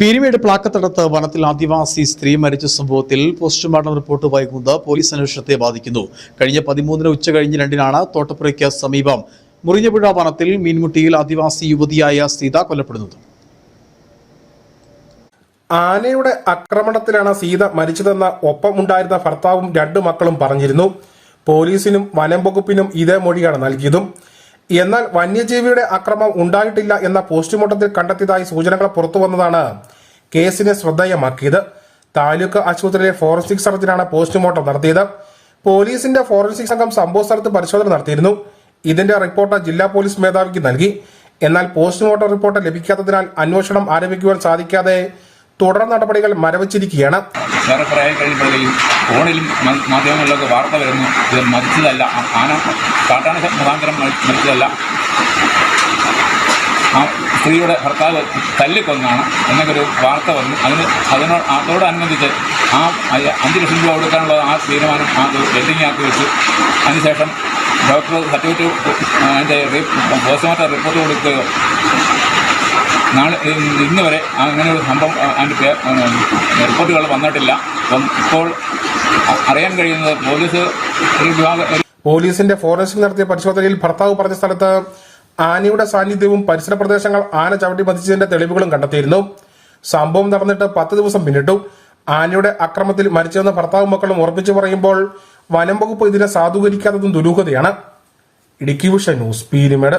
പീരുമേട് പ്ലാക്കത്തടത്ത് വനത്തിൽ ആദിവാസി സ്ത്രീ മരിച്ച സംഭവത്തിൽ പോസ്റ്റ്മോർട്ടം റിപ്പോർട്ട് വൈകുന്നത് പോലീസ് അന്വേഷണത്തെ ബാധിക്കുന്നു. കഴിഞ്ഞ പതിമൂന്നിന് ഉച്ച കഴിഞ്ഞ് രണ്ടിനാണ് തോട്ടപ്പുരയ്ക്ക് സമീപം മുറിഞ്ഞപുഴ വനത്തിൽ മീൻമുട്ടിയിൽ ആദിവാസി യുവതിയായ സീത കൊല്ലപ്പെടുന്നത്. ആനയുടെ ആക്രമണത്തിലാണ് സീത മരിച്ചതെന്ന് ഒപ്പമുണ്ടായിരുന്ന ഭർത്താവും രണ്ടു മക്കളും പറഞ്ഞിരുന്നു. പോലീസിനും വനം വകുപ്പിനും ഇതേ മൊഴിയാണ് നൽകിയതും. എന്നാൽ വന്യജീവിയുടെ അക്രമം ഉണ്ടായിട്ടില്ല എന്ന പോസ്റ്റ്മോർട്ടത്തിൽ കണ്ടെത്തിയതായി സൂചനകൾ പുറത്തുവന്നതാണ് കേസിനെ ശ്രദ്ധേയമാക്കിയത്. താലൂക്ക് ആശുപത്രിയിലെ ഫോറൻസിക് സർജനാണ് പോസ്റ്റ്മോർട്ടം നടത്തിയത്. പോലീസിന്റെ ഫോറൻസിക് സംഘം സംഭവ സ്ഥലത്ത് പരിശോധന നടത്തിയിരുന്നു. ഇതിന്റെ റിപ്പോർട്ട് ജില്ലാ പോലീസ് മേധാവിക്ക് നൽകി. എന്നാൽ പോസ്റ്റ്മോർട്ടം റിപ്പോർട്ട് ലഭിക്കാത്തതിനാൽ അന്വേഷണം ആരംഭിക്കുവാൻ സാധിക്കാതെ തുടർ നടപടികൾ മരവിച്ചിരിക്കുകയാണ്. വേറെ കുറേ കഴിയുമ്പോഴേക്കും ഫോണിലും മാധ്യമങ്ങളിലൊക്കെ വാർത്ത വരുന്നു. ഇത് മരിച്ചതല്ല. ആന കാട്ടാന മുഖാന്തരം മരി- മരിച്ചതല്ല. ആ സ്ത്രീയുടെ ഭർത്താവ് തല്ലിക്കൊന്നാണ് എന്നൊരു വാർത്ത വന്നു. അതിന് അതിനോട് അതോടനുബന്ധിച്ച് ആ അഞ്ച് ലക്ഷം രൂപ കൊടുക്കാനുള്ള ആ തീരുമാനം ആ ബെൻഡിങ് ആക്കി വെച്ചു. അതിനുശേഷം ഡോക്ടർ സർട്ടിഫിക്കറ്റ് അതിന്റെ പോസ്റ്റ്മോർട്ടം റിപ്പോർട്ട് കൊടുക്കുകയോ നാളെ ഇന്ന് വരെ അങ്ങനെ ഒരു സംഭവം അതിന്റെ റിപ്പോർട്ടുകൾ വന്നിട്ടില്ല. അപ്പം ഇപ്പോൾ അറിയാൻ കഴിയുന്നത് പോലീസ് ഒരു വിഭാഗം പോലീസിന്റെ ഫോറൻസിക് നടത്തിയ പരിശോധനയിൽ ഭർത്താവ് പറഞ്ഞ സ്ഥലത്ത് ആനയുടെ സാന്നിധ്യവും പരിസര പ്രദേശങ്ങൾ ആന ചവിട്ടി മതിച്ചതിന്റെ തെളിവുകളും കണ്ടെത്തിയിരുന്നു. സംഭവം നടന്നിട്ട് പത്ത് ദിവസം പിന്നിട്ടു. ആനയുടെ അക്രമത്തിൽ മരിച്ചെന്ന ഭർത്താവും മക്കളും ഉറപ്പിച്ചു പറയുമ്പോൾ വനം വകുപ്പ് ഇതിനെ സാധൂകരിക്കാത്തതും ദുരൂഹതയാണ്. ഇടുക്കി വിഷ ന്യൂസ് പീരിമേട്.